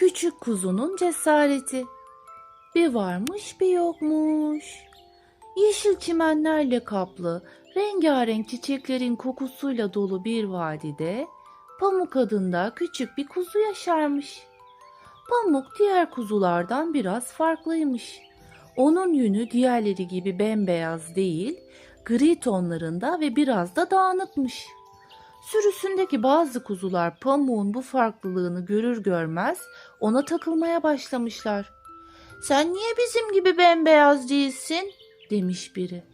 Küçük kuzunun cesareti. Bir varmış bir yokmuş. Yeşil çimenlerle kaplı, rengarenk çiçeklerin kokusuyla dolu bir vadide Pamuk adında küçük bir kuzu yaşarmış. Pamuk diğer kuzulardan biraz farklıymış. Onun yünü diğerleri gibi bembeyaz değil, gri tonlarında ve biraz da dağınıkmış. Sürüsündeki bazı kuzular pamuğun bu farklılığını görür görmez ona takılmaya başlamışlar. Sen niye bizim gibi bembeyaz değilsin? demiş biri.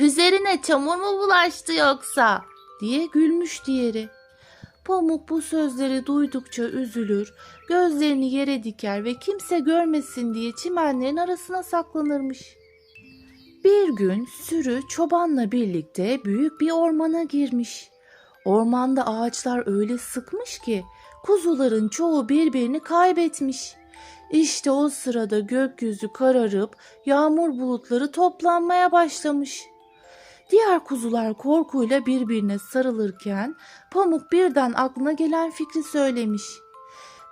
Üzerine çamur mu bulaştı yoksa? diye gülmüş diğeri. Pamuk bu sözleri duydukça üzülür, gözlerini yere diker ve kimse görmesin diye çimenlerin arasına saklanırmış. Bir gün sürü çobanla birlikte büyük bir ormana girmiş. Ormanda ağaçlar öyle sıkmış ki kuzuların çoğu birbirini kaybetmiş. İşte o sırada gökyüzü kararıp yağmur bulutları toplanmaya başlamış. Diğer kuzular korkuyla birbirine sarılırken Pamuk birden aklına gelen fikri söylemiş.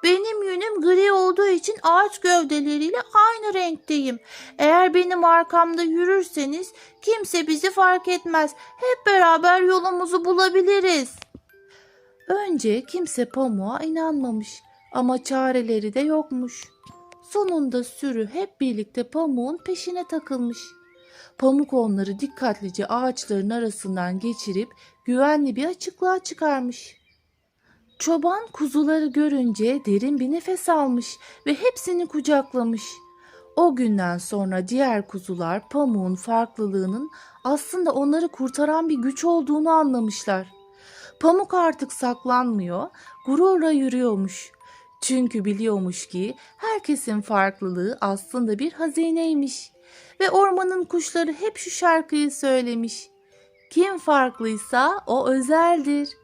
Benim yünüm gri olduğu için ağaç gövdeleriyle aynı renkteyim. Eğer benim arkamda yürürseniz kimse bizi fark etmez. Hep beraber yolumuzu bulabiliriz. Önce kimse pamuğa inanmamış ama çareleri de yokmuş. Sonunda sürü hep birlikte pamuğun peşine takılmış. Pamuk onları dikkatlice ağaçların arasından geçirip güvenli bir açıklığa çıkarmış. Çoban kuzuları görünce derin bir nefes almış ve hepsini kucaklamış. O günden sonra diğer kuzular pamuğun farklılığının aslında onları kurtaran bir güç olduğunu anlamışlar. Pamuk artık saklanmıyor, gururla yürüyormuş. Çünkü biliyormuş ki herkesin farklılığı aslında bir hazineymiş. Ve ormanın kuşları hep şu şarkıyı söylemiş. Kim farklıysa o özeldir.